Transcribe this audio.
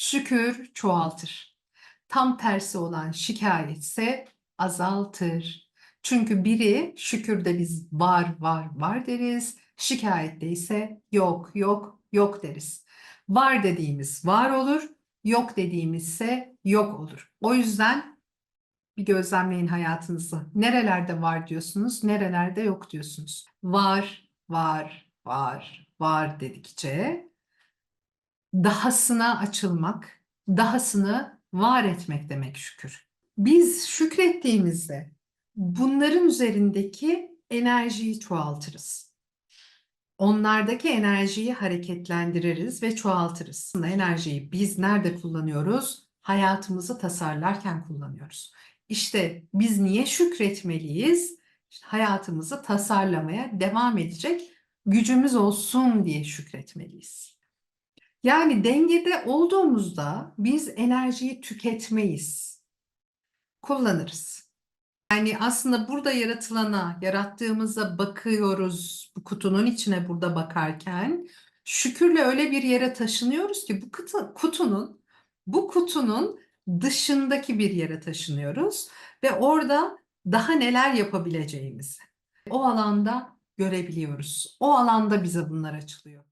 Şükür çoğaltır. Tam tersi olan şikayetse azaltır. Çünkü biri şükürde biz var var var deriz. Şikayette ise yok yok yok deriz. Var dediğimiz var olur, yok dediğimizse yok olur. O yüzden bir gözlemleyin hayatınızı. Nerelerde var diyorsunuz, nerelerde yok diyorsunuz. Var, var, var, var dedikçe dahasına açılmak, dahasını var etmek demek şükür. Biz şükrettiğimizde bunların üzerindeki enerjiyi çoğaltırız. Onlardaki enerjiyi hareketlendiririz ve çoğaltırız. Enerjiyi biz nerede kullanıyoruz? Hayatımızı tasarlarken kullanıyoruz. İşte biz niye şükretmeliyiz? İşte hayatımızı tasarlamaya devam edecek gücümüz olsun diye şükretmeliyiz. Yani dengede olduğumuzda biz enerjiyi tüketmeyiz. Kullanırız. Yani aslında burada yaratılana, yarattığımıza bakıyoruz bu kutunun içine burada bakarken. Şükürle öyle bir yere taşınıyoruz ki bu kutu, kutunun bu kutunun dışındaki bir yere taşınıyoruz ve orada daha neler yapabileceğimizi o alanda görebiliyoruz. O alanda bize bunlar açılıyor.